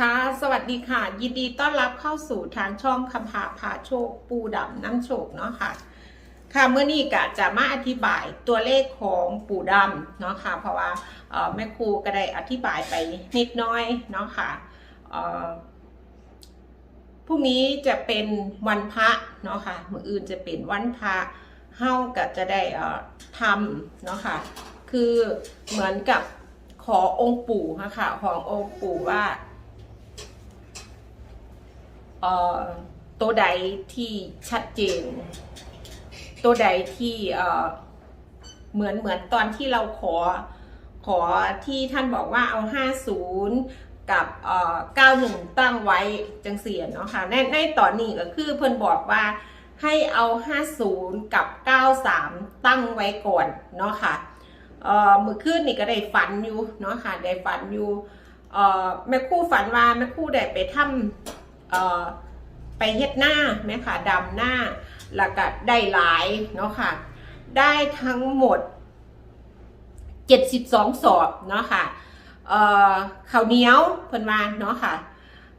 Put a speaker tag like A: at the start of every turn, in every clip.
A: ค่ะ สวัสดีค่ะ ยินดีต้อนรับเข้าสู่ทางช่องคำพาพาโชค ปูดำน้ำโชคเนาะค่ะ ค่ะเมื่อนี้กะจะมาอธิบายตัวเลขของปูดำเนาะค่ะ เพราะว่าแม่ครูก็ได้อธิบายไปนิดน้อยเนาะค่ะเอ่อพรุ่งนี้จะเป็นวันพระเนาะค่ะมืออื่นจะเป็นวันพระเฮาก็จะได้ทำเนาะค่ะ คือเหมือนกับขอองค์ปู่ค่ะค่ะขององค์ปู่ว่า ตัวใดที่ชัดเจน ตัวใดที่เหมือนเหมือนตอนที่เราขอขอที่ท่านบอกว่าเอา 50 กับเ91 ตั้งไว้จังเสียเนาะค่ะในในตอนนี้ก็คือเพิ่นบอกว่าให้เอา 50 กับ 93 ตั้งไว้ก่อนเนาะค่ะเอ่อมื่อคืนนี่ก็ได้ฝันอยู่เนาะค่ะได้ฝันอยู่แม่คู่ฝันว่าแม่คู่ได้ไปทำ ไปเฮ็ดหน้าแม่ค่ะดำหน้าแล้วก็ได้หลายเนาะค่ะ ได้ทั้งหมด 72 สอบเนาะค่ะเอ่อข้าวเหนียวเพิ่นว่าเนาะค่ะ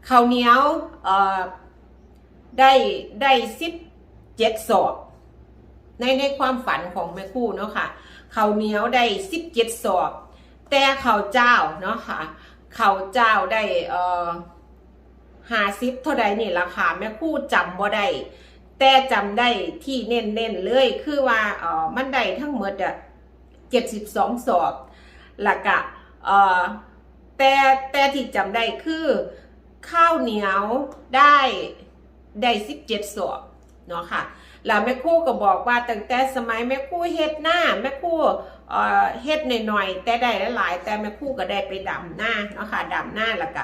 A: ข้าวเหนียวเอ่อได้ได้17สอบ ในในความฝันของแม่คู่เนาะค่ะข้าวเหนียวได้17สอบ แต่ข้าวเจ้าเนาะค่ะข้าวเจ้าได้เอ่อ หาซิปเท่าใดนี่ราคาแม่คู่จำบ่ได้แต่จำได้ที่เน้นๆเลยคือว่าเออมันได้ทั้งหมดอะ72สอบแล้วก็เออแต่แต่ที่จำได้คือข้าวเหนียวได้ได้17สอบเนาะค่ะแล้วแม่คู่ก็บอกว่าตั้งแต่สมัยแม่คู่เฮ็ดหน้าแม่คู่เออเฮ็ดหน่อยๆแต่ได้หลายๆแต่แม่คู่ก็ได้ไปดำหน้าเนาะค่ะดำหน้าแล้วก็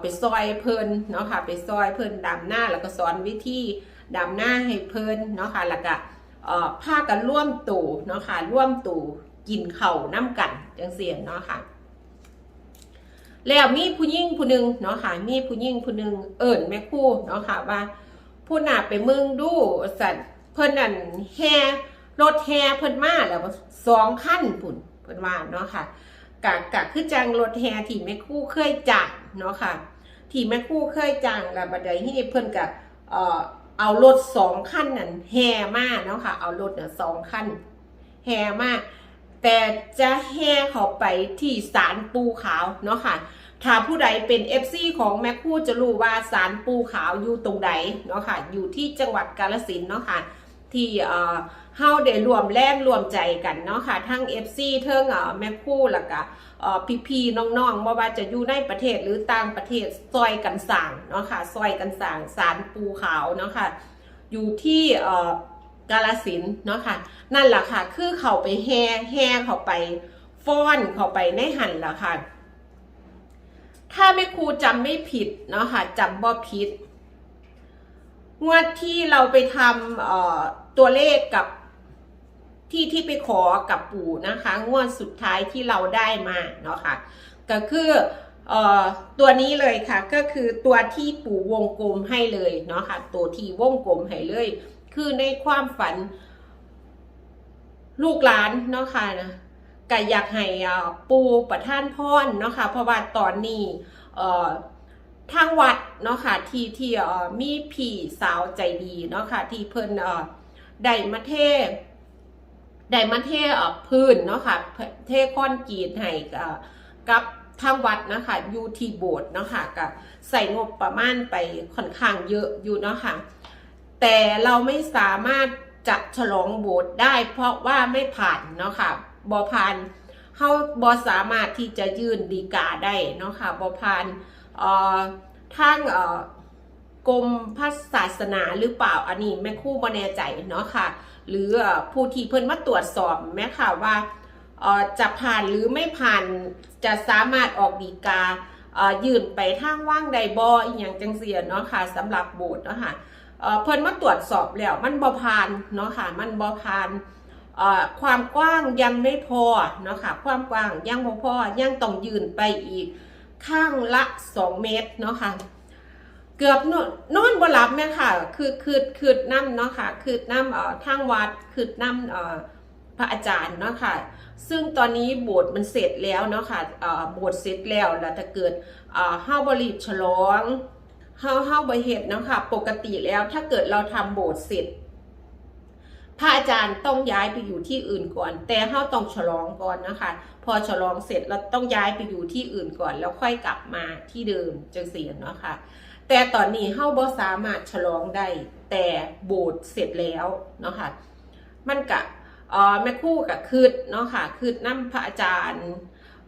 A: ไปซอยเพิ่นเนาะค่ะไปซอยเพิ่นดำหน้าแล้วก็สอนวิธีดำหน้าให้เพิ่นเนาะค่ะแล้วก็เอ่อพากันร่วมตู่เนาะค่ะร่วมตู่กินเข่าน้ำกันจังเสียนเนาะค่ะแล้วมีผู้หญิงผู้หนึ่งเนาะค่ะมีผู้หญิงผู้หนึ่งเอิญแม่คู่เนาะค่ะว่าผู้หนาไปเมืองดูสัตว์เพิ่นนั่นแห่รถแห่เพิ่นมาแล้วสองขั้นพุ่นเพิ่นว่าเนาะค่ะกะกะคือจังรถแห่ที่แม่คู่เคยจ้า เนาะค่ะ ที่แม่คู่เคยจ้างแล้วบัดใดที่เพิ่นกะเอ่อเอารถสองคันนั่นแห่มาเนาะค่ะ เอารถน่ะสองคันแห่มาแต่จะแห่เขาไปที่ศาลปูขาวเนาะค่ะ ถ้าผู้ใดเป็น FC ของแม่คู่จะรู้ว่าศาลปูขาวอยู่ตรงใดเนาะค่ะ อยู่ที่จังหวัดกาฬสินเนาะค่ะ ที่ เอ่อเฮาได้รวมแรงรวมใจกันเนาะค่ะ ทั้ง FC เทิงเอ่อแม่คู่แล้วก็เอ่อพี่ๆน้องๆบ่ว่าจะอยู่ในประเทศหรือต่างประเทศซอยกันสร้างเนาะค่ะซอยกันสร้างศาลปูขาวเนาะค่ะ อยู่ที่เอ่อกาลสินเนาะค่ะ นั่นแหละค่ะ คือเขาไปแห่แห่เขาไปฟ้อนเขาไปในหันแหละค่ะ ถ้าแม่ครูจำไม่ผิดเนาะค่ะจำบ่ผิดงวดที่เราไปทำตัวเลขกับ ที่ที่ไปขอกับปู่นะคะงวดสุดท้ายที่เราได้มาเนาะค่ะก็คือเอ่อตัวนี้เลยค่ะก็คือตัวที่ปู่วงกลมให้เลยเนาะค่ะตัวที่วงกลมให้เลย คือในความฝันลูกหลานเนาะค่ะนะก็อยากให้ปูประท่านพรเนาะค่ะเพราะว่าตอนนี้เอ่อทางวัดเนาะค่ะที่ที่เอ่อมีพี่สาวใจดีเนาะค่ะที่เพิ่นได้มาเทศ ได้มาเทพื้นเนาะค่ะเทคอนกรีตให้กับทางวัดนะคะอยู่ที่โบสถ์เนาะค่ะก็ใส่งบประมาณไปค่อนข้างเยอะอยู่เนาะค่ะแต่เราไม่สามารถจะฉลองโบสถ์ได้ เพราะว่าไม่ผ่านเนาะค่ะบอผ่านเขาบอสามารถที่จะยื่นดีกาได้เนาะค่ะบอผ่านเอ่อทางเอ่อกรมพระศาสนาหรือเปล่าอันนี้แม่คู่บ่แน่ใจเนาะค่ะ หรือผู้ที่เพิ่นมาตรวจสอบแม่ค่ะว่าจะผ่านหรือไม่ผ่านจะสามารถออกดีกายื่นไปทางว่างใดบออีกอย่างจังเสียเนาะค่ะสำหรับโบสถ์เนาะค่ะเอ่อเพิ่นมาตรวจสอบแล้วมันบ่ผ่านเนาะค่ะมันบ่ผ่านความกว้างยังไม่พอเนาะค่ะความกว้างยังบ่พอยังต้องยืนไปอีกข้างละ 2 เมตรเนาะค่ะ เกือบนอนนอนบ่หลับแม่ค่ะ คือคือคือน้ำเนาะค่ะ คือน้ำเอ่อทางวัดคือน้ำเอ่อพระอาจารย์เนาะค่ะ ซึ่งตอนนี้โบสถ์มันเสร็จแล้วเนาะค่ะเอ่อโบสถ์เสร็จแล้วแล้วถ้าเกิดเอ่อเฮาบริบฉลองเฮาเฮาบริเหตุเนาะค่ะ ปกติแล้วถ้าเกิดเราทำโบสถ์เสร็จพระอาจารย์ต้องย้ายไปอยู่ที่อื่นก่อน แต่เฮาต้องฉลองก่อนนะคะ พอฉลองเสร็จเราต้องย้ายไปอยู่ที่อื่นก่อน แล้วค่อยกลับมาที่เดิมจังเสียนเนาะค่ะ แต่ตอนนี้เฮาบ่สามารถฉลองได้แต่โบสถ์เสร็จแล้วเนาะค่ะมันกะเออแม่คู่กับคืดเนาะค่ะคืดน้ำพระอาจารย์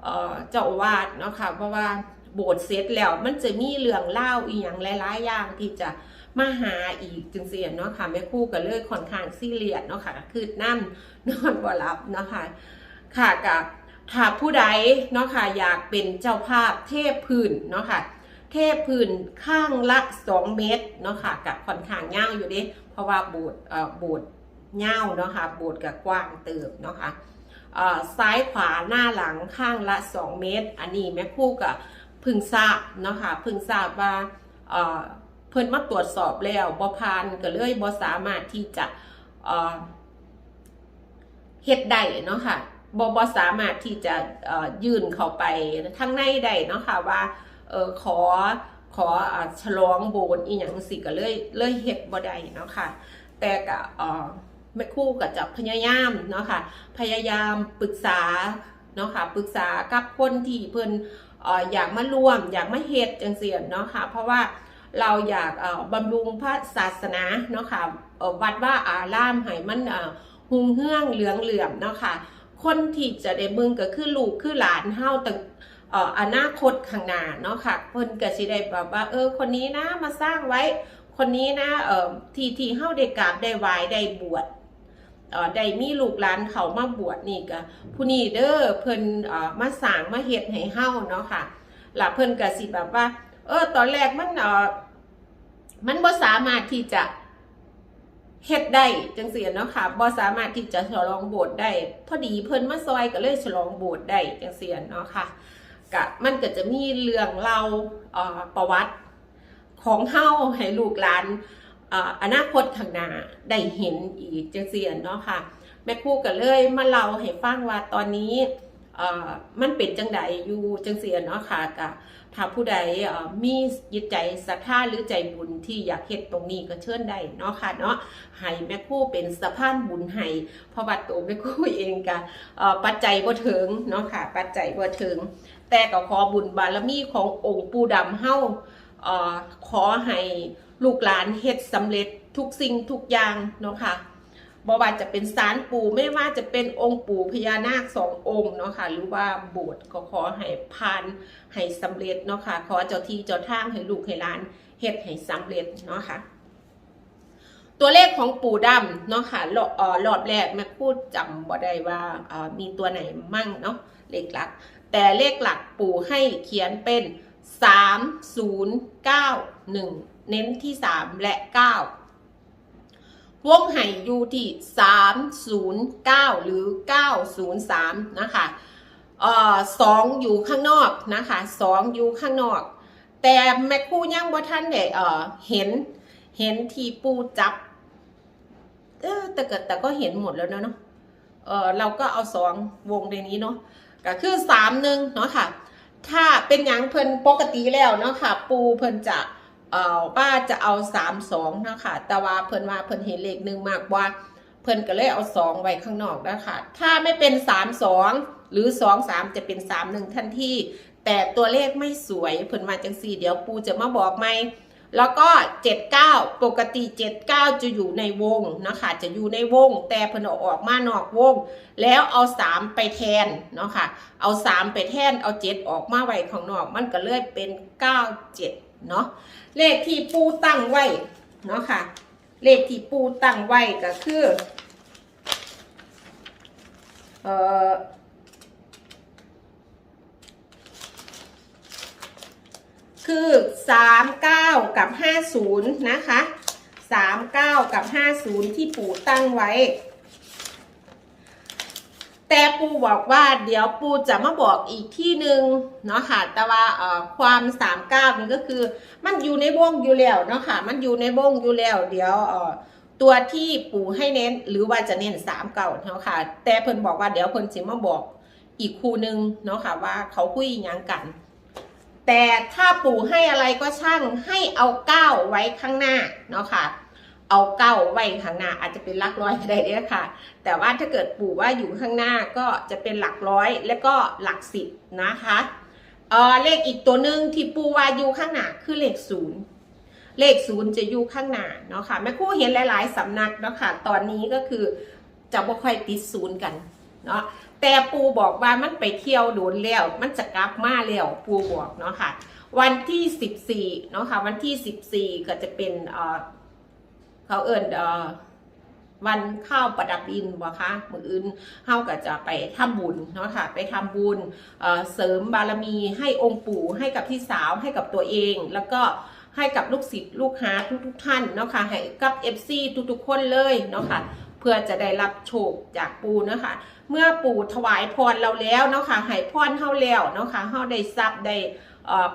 A: เออเจ้าวาสเนาะค่ะเพราะว่าโบสถ์เสร็จแล้วมันจะมีเรื่องเล่าอีหยังหลายๆอย่างที่จะมาหาอีกจึงเสียเนาะค่ะแม่คู่ก็เลยค่อนข้างซีเรียสเนาะค่ะคืดน้ำนอนบ่หลับเนาะค่ะค่ะกับถ้าผู้ใดเนาะค่ะอยากเป็นเจ้าภาพเทพพื้นเนาะค่ะ เทพื้นข้างละ 2 เมตรเนาะค่ะกับค่อนข้างยาวอยู่ดิเพราะว่าโบสถ์เอ่อโบสถ์ยาวเนาะค่ะโบสถ์กับกว้างเติบเนาะค่ะเอ่อซ้ายขวาหน้าหลังข้างละ 2 เมตร อันนี้แม่ครู่กับพึงทราบเนาะค่ะพึงทราบว่าเอ่อเพิ่นมาตรวจสอบแล้วบ่ผ่านก็เลยบ่สามารถที่จะเอ่อเฮ็ดได้เนาะค่ะบ่บ่สามารถที่จะเอ่อยื่นเข้าไปทั้งในได้เนาะค่ะว่า เออขอขอฉลองโบสถ์อีหยังสิก็เลยเลยเฮ็ดบ่ได้เนาะค่ะ แต่ก็เออแม่คู่ก็จะพยายามเนาะค่ะ พยายามปรึกษาเนาะค่ะ ปรึกษากับคนที่เพิ่นออยากมาร่วม อยากมาเฮ็ดจังซี่เนาะค่ะ เพราะว่าเราอยากบำรุงพระศาสนาเนาะค่ะเอ่อวัดว่าอารามให้มันเอ่อหุงเฮืองเหลืองเหลื่อมเนาะค่ะ คนที่จะได้เบิ่งก็คือลูกคือหลานเฮาตั้ง อ่ออนาคตข้างหน้าเนาะค่ะเพิ่นก็สิได้แบบว่าเออคนนี้นะมาสร้างไว้คนนี้นะเอ่อที่ที่เฮาได้กราบได้ไหว้ได้บวชเอ่อได้มีลูกหลานเขามาบวชนี่ก็ผู้นี้เด้อเพิ่นเอ่อมาสร้างมาเฮ็ดให้เฮาเนาะค่ะล่ะเพิ่นก็สิแบบว่า เออตอนแรกมันเอ่อมันบ่สามารถที่จะเฮ็ดได้จังซี่เนาะค่ะบ่สามารถที่จะฉลองโบสถ์ได้ พอดีเพิ่นมาซอยก็เลยฉลองโบสถ์ได้จังซี่เนาะค่ะ กะมันก็จะมีเรื่องเราเอ่อประวัติของเฮาให้ลูกหลานอนาคตข้างหน้าได้เห็นอีกจังเสียนเนาะค่ะ แม่ครู่ก็เลยมาเล่าให้ฟังว่าตอนนี้มันเป็นจังใดอยู่จังเสียนเนาะค่ะกะถ้าผู้ใดมีจิตใจศรัทธาหรือใจบุญที่อยากเฮ็ดตรงนี้ก็เชิญได้เนาะค่ะเนาะให้แม่คู่เป็นสะพานบุญให้พราะว่าตัวแม่คู่เองก็เอ่อปัจจัยบ่ถึงเนาะค่ะ ปัจจัยบ่ถึง แต่ก็ขอบุญบารมีขององค์ปู่ดำเฮาเอ่อขอให้ลูกหลานเฮ็ดสำเร็จทุกสิ่งทุกอย่างเนาะค่ะบ่ว่าจะเป็นศาลปู่ไม่ว่าจะเป็นองค์ปู่พญานาคสององค์เนาะค่ะหรือว่าโบสถ์ก็ขอให้ผ่านให้สำเร็จเนาะค่ะขอเจ้าที่เจ้าทางให้ลูกให้หลานเฮ็ดให้สำเร็จเนาะค่ะตัวเลขของปู่ดำเนาะค่ะรอบเอ่อรอบแรกแม่พูดจำบ่ได้ว่ามีตัวไหนมั่งเนาะเลขหลัก แต่เลขหลักปู่ให้เขียนเป็น 3 0 9 1 เน้นที่ 3 และ 9 วงไห่อยู่ที่ 309 หรือ 903 นะคะเอ่อสองอยู่ข้างนอกนะคะสองอยู่ข้างนอก แต่แม่คู่ยังบ่ท่านได้เอ่อเห็นเห็นที่ปูจับเออแต่ก็แต่ก็เห็นหมดแล้วเนาะเออเราก็เอาสองวงในนี้เนาะ ก็คือสามหนึ่งเนาะค่ะ ถ้าเป็นหยังเพิ่นปกติแล้วเนาะค่ะ ปูเพิ่นจะเอ่อว่าจะเอาสามสองเนาะค่ะแต่ว่าเพิ่นว่าเพิ่นเห็นเลขหนึ่งมากกว่า เพิ่นก็เลยเอาสองไว้ข้างนอกนะคะถ้าไม่เป็นสามสองหรือสองสามจะเป็นสามหนึ่งทันทีแต่ตัวเลขไม่สวยเพิ่นมาจังสี่เดี๋ยวปูจะมาบอกไหม แล้วก็ 79 ปกติ 79 จะอยู่ในวงนะคะ จะอยู่ในวง แต่พนอออกมานอกวง แล้วเอา 3 ไปแทนเนาะค่ะ เอา 3 ไปแทน เอา 7 ออกมาไว้ข้างนอก มันก็เลยเป็น 97 เนาะ เลขที่ปูตั้งไว้เนาะค่ะ เลขที่ปูตั้งไว้ก็คือ เอ่อ คือ 39 กับ 50 นะคะ 39 กับ 50 ที่ปู่ตั้งไว้ แต่ปู่บอกว่าเดี๋ยวปู่จะมาบอกอีกที่หนึ่งเนาะค่ะแต่ว่าเอ่อความ 39 นี่ก็คือมันอยู่ในวงอยู่แล้วเนาะค่ะ มันอยู่ในวงอยู่แล้ว เดี๋ยวเอ่อตัวที่ปู่ให้เน้นหรือว่าจะเน้นสามเก่าเนาะค่ะ แต่เพิ่นบอกว่าเดี๋ยวเพิ่นสิมาบอกอีกคู่หนึ่งเนาะค่ะว่าเขาคุยยังกัน แต่ถ้าปู่ให้อะไรก็ช่างให้เอาเก้าไว้ข้างหน้าเนาะค่ะ เอาเก้าไว้ข้างหน้าอาจจะเป็นหลักร้อยก็ได้เด้อค่ะ แต่ว่าถ้าเกิดปู่ว่าอยู่ข้างหน้าก็จะเป็นหลักร้อยแล้วก็หลักสิบนะคะเออเลขอีกตัวหนึ่งที่ปู่ว่าอยู่ข้างหน้าคือเลขศูนย์เลขศูนย์จะอยู่ข้างหน้าเนาะค่ะแม่คู่เห็นหลาย ๆสำนักเนาะค่ะ ตอนนี้ก็คือจะบ่ค่อยติดศูนย์กันเนาะ แต่ปูบอกว่ามันไปเที่ยวโดนแล้ว มันจะกลับมาแล้วปูบอกเนาะค่ะ วันที่สิบสี่เนาะค่ะ วันที่สิบสี่ก็จะเป็นเออเขาเอิญเออวันข้าวประดับดินบ่คะมืออื่นเฮาก็จะไปทำบุญเนาะค่ะ ไปทำบุญเออเสริมบารมีให้องค์ปู่ให้กับพี่สาวให้กับตัวเอง แล้วก็ให้กับลูกศิษย์ลูกหาทุกๆท่านเนาะค่ะให้กับ FC ทุกๆคนเลยเนาะค่ะ เพื่อจะได้รับโชคจากปู่เนาะค่ะเมื่อปู่ถวายพรเราแล้วเนาะค่ะให้พรเฮาแล้วเนาะค่ะเฮาได้ทรัพย์ได้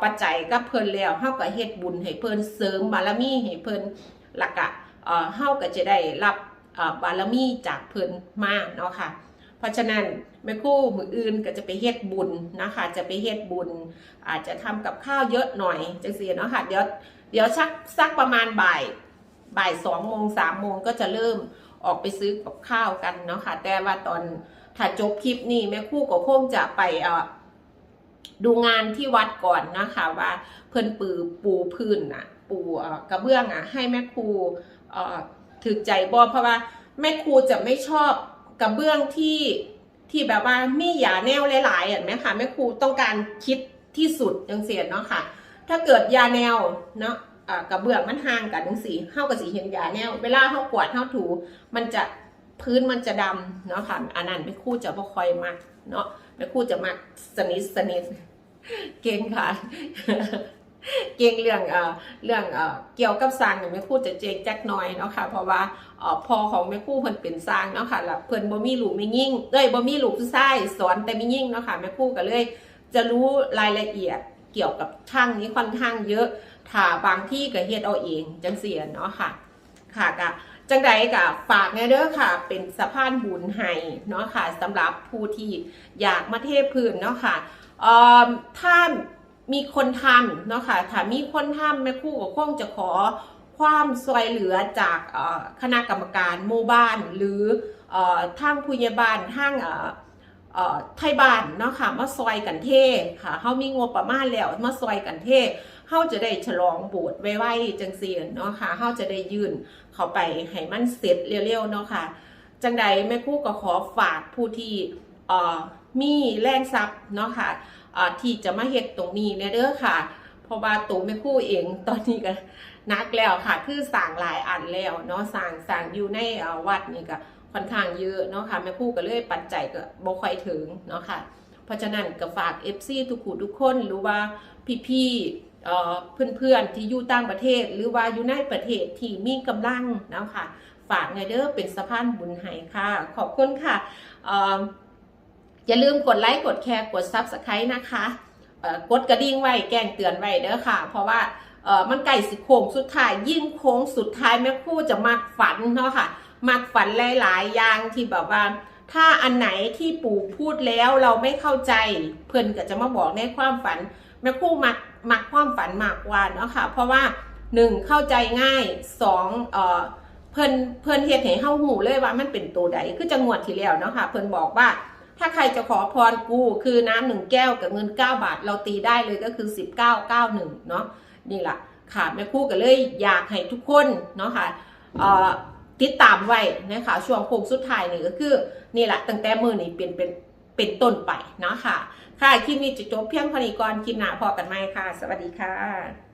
A: ปัจจัยกับเพิ่นแล้วเฮาก็เฮ็ดบุญให้เพิ่นเสริมบารมีให้เพิ่นหลักอะเอ่อเฮาก็จะได้รับบารมีจากเพิ่นมาเนาะค่ะเพราะฉะนั้นแม่คู่มืออื่นก็จะไปเฮ็ดบุญนะคะ จะไปเฮ็ดบุญ อาจจะทำกับข้าวเยอะหน่อยจังซี่เนาะค่ะเดี๋ยวเดี๋ยวสักสักประมาณบ่ายบ่ายสองโมงสามโมงก็จะเริ่ม ออกไปซื้อกับข้าวกันเนาะค่ะ แต่ว่าตอนถ้าจบคลิปนี้แม่ครู่ก็คงจะไปเอ่อดูงานที่วัดก่อนนะคะ ว่าเพิ่นปือปูพื้นน่ะ ปูกระเบื้องอะ ให้แม่ครูถือใจบอเพราะว่าแม่ครูจะไม่ชอบกระเบื้องที่ที่แบบว่ามีหยาแนวหลายๆอะไหมคะแม่ครูต้องการคิดที่สุดจังเสียเนาะค่ะ ถ้าเกิดยาแนวเนาะ กระเบื้องมันห่างกันจังสีเข้ากับสีเห็นยาแนวเวลาเข้ากวาดเข้าถู มันจะพื้นมันจะดำเนาะค่ะอันนั้นแม่ครูจะบ่คอยมักเนาะแม่คู่จะมาสนิทสนิทเก่งค่ะเก่งเรื่องเอ่อเรื่องเอ่อเกี่ยวกับสร้างเนี่ยแม่คู่จะเจงแจ็คหน้อยเนาะค่ะเพราะว่าเอ่อพอของแม่คู่เพิ่นเป็นสร้างเนาะค่ะแล้วเพิ่นบ่มีลูกไม่ยิ่งเอ้ยบ่มีลูกผู้ชายสอนแต่ไม่ยิ่งเนาะค่ะแม่คู่ก็เลย จะรู้รายละเอียดเกี่ยวกับช่างนี้ค่อนข้างเยอะ ถ้าบางที่ก็เฮ็ดเอาเองจังเสียเนาะค่ะ ค่ะก็จังใดก็ฝากแน่เด้อค่ะ เป็นสะพานบุญให้เนาะค่ะสำหรับผู้ที่อยากมาเทพื้นเนาะค่ะเอ่อถ้ามีคนทำเนาะค่ะถ้ามีคนทำแม่คู่ก็คงจะขอความช่วยเหลือจากคณะกรรมการหมู่บ้าน หรืออ่อทางผู้ใหญ่บ้านทางไทยบ้านเนาะค่ะมาซอยกันเทค่ะเฮามีงบประมาณแล้วมาซอยกันเท เฮาจะได้ฉลองโบสถ์ไว้ๆจังเซี่เนาะค่ะเฮาจะได้ยื่นเข้าไปให้มันเสร็จเร็วๆเนาะค่ะจังใดแม่คู่ก็ขอฝากผู้ที่เอ่อมีแรงทรัพย์เนาะค่ะเอ่อที่จะมาเฮ็ดตรงนี้เนี่ยเด้อค่ะเพราะว่าตัวแม่คู่เองตอนนี้ก็นักแล้วค่ะ คือสั่งหลายอันแล้วเนาะสั่งสั่งอยู่ในเอ่อวัดนี่ก็ค่อนข้างเยอะเนาะค่ะแม่คู่ก็เลยปัจจัยก็บ่ค่อยถึงเนาะค่ะ เพราะฉะนั้นก็ฝาก FC ทุกคู่ทุกคนหรือว่าพี่ๆ เพื่อนๆที่อยู่ต่างประเทศ หรือว่าอยู่ในประเทศที่มีกำลังนะค่ะฝากไงเด้อเป็นสะพานบุญให้ค่ะ ขอบคุณค่ะออย่าลืมกดไลค์กดแชร์กด Subscribe นะคะกดกระดิ่งไว้แจ้งเตือนไว้เด้อค่ะ เพราะว่ามันใกล้สิโค้งสุดท้ายยิ่งโค้งสุดท้ายแม่คู่จะมักฝันเนาะค่ะ มักฝันหลาย ๆ อย่างที่แบบว่า ถ้าอันไหนที่ปู่พูดแล้วเราไม่เข้าใจ เพื่อนก็จะมาบอกในความฝัน แม่คู่มักมักความฝันมากกว่าเนาะค่ะ เพราะว่าหนึ่งเข้าใจง่ายสองเอ่อเพิ่นเพิ่นเฮ็ดให้เฮาหูเลยว่ามันเป็นตัวใดคือจังหวัดที่แล้วเนาะค่ะเพิ่นบอกว่า ถ้าใครจะขอพรกูคือน้ำหนึ่งแก้วกับเงิน 9 บาท เราตีได้เลยก็คือ 1991เนาะนี่แหละค่ะแม่คู่ก็เลยอยากให้ทุกคนเนาะค่ะเอ่อติดตามไว้นะคะช่วงโค้งสุดท้ายนี่ก็คือนี่แหละตั้งแต่มือนี้เป็นเป็นเป็นต้นไปเนาะค่ะ ค่ะคลิปนี้จะจบเพียงเท่านี้ก่อนคลิปหน้าพอกันไหมค่ะ สวัสดีค่ะ